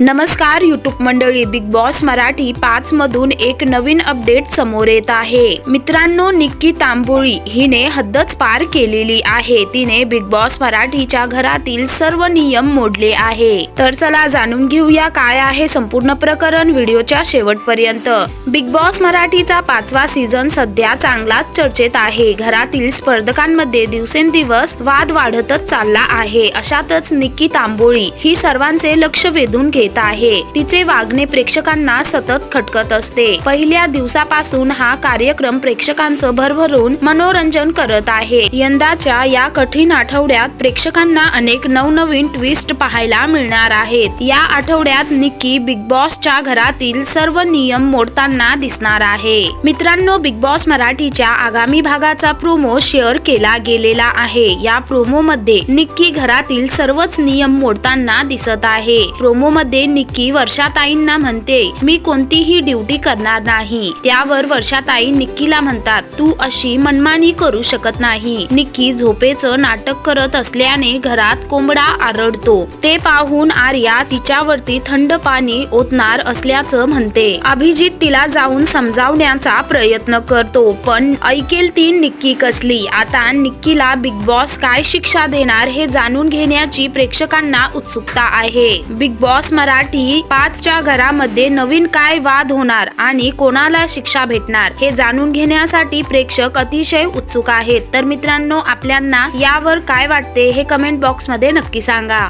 नमस्कार युट्यूब मंडळी. Big boss Marathi पाच मधून एक नवीन अपडेट समोर येत आहे. मित्रांनो निक्की तांबोळी हिने हद्दच पार केलेली आहे. तिने बिग बॉस मराठीच्या घरातील सर्व नियम मोडले आहे. तर चला जाणून घेऊया काय आहे संपूर्ण प्रकरण व्हिडिओच्या शेवटपर्यंत. बिग बॉस मराठीचा पाचवा सीझन सध्या चांगलाच चर्चेत आहे. घरातील स्पर्धकांमध्ये दिवसेंदिवस वाद वाढतच चालला आहे. अशातच निक्की तांबोळी ही सर्वांचे लक्ष वेधून घेत आहे. तिचे वागणे प्रेक्षकांना सतत खटकत असते. पहिल्या दिवसापासून हा कार्यक्रम प्रेक्षकांचं भरभरून मनोरंजन करत आहे. यंदाच्या या कठीण आठवड्यात प्रेक्षकांना अनेक नवनवीन ट्विस्ट पाहायला मिळणार आहेत. या आठवड्यात निक्की बिग बॉसच्या घरातील सर्व नियम मोडताना दिसणार आहे. मित्रांनो बिग बॉस मराठीच्या आगामी भागाचा प्रोमो शेअर केला गेलेला आहे. या प्रोमो मध्ये निक्की घरातील सर्वच नियम मोडताना दिसत आहे. प्रोमो मध्ये निक्की वर्षाताईंना म्हणते मी कोणतीही ड्युटी करणार नाही. त्यावर वर्षाताई निक्कीला म्हणतात तू अशी मनमानी करू शकत नाही. निक्की झोपेचं नाटक करत असल्याने घरात कोंबडा आरडतो. ते पाहून आर्या तिच्यावरती थंड पाणी ओतणार असल्याचं म्हणते. अभिजित तिला जाऊन समजावण्याचा प्रयत्न करतो पण ऐकेल ती निक्की कसली? आता निक्कीला बिग बॉस काय शिक्षा देणार हे जाणून घेण्याची प्रेक्षकांना उत्सुकता आहे. बिग बॉस मराठी पाचच्या घरामध्ये नवीन काय वाद होणार आणि कोणाला शिक्षा भेटणार हे जाणून घेण्यासाठी प्रेक्षक अतिशय उत्सुक आहेत. तर मित्रांनो आपल्यांना यावर काय वाटते हे कमेंट बॉक्समध्ये नक्की सांगा.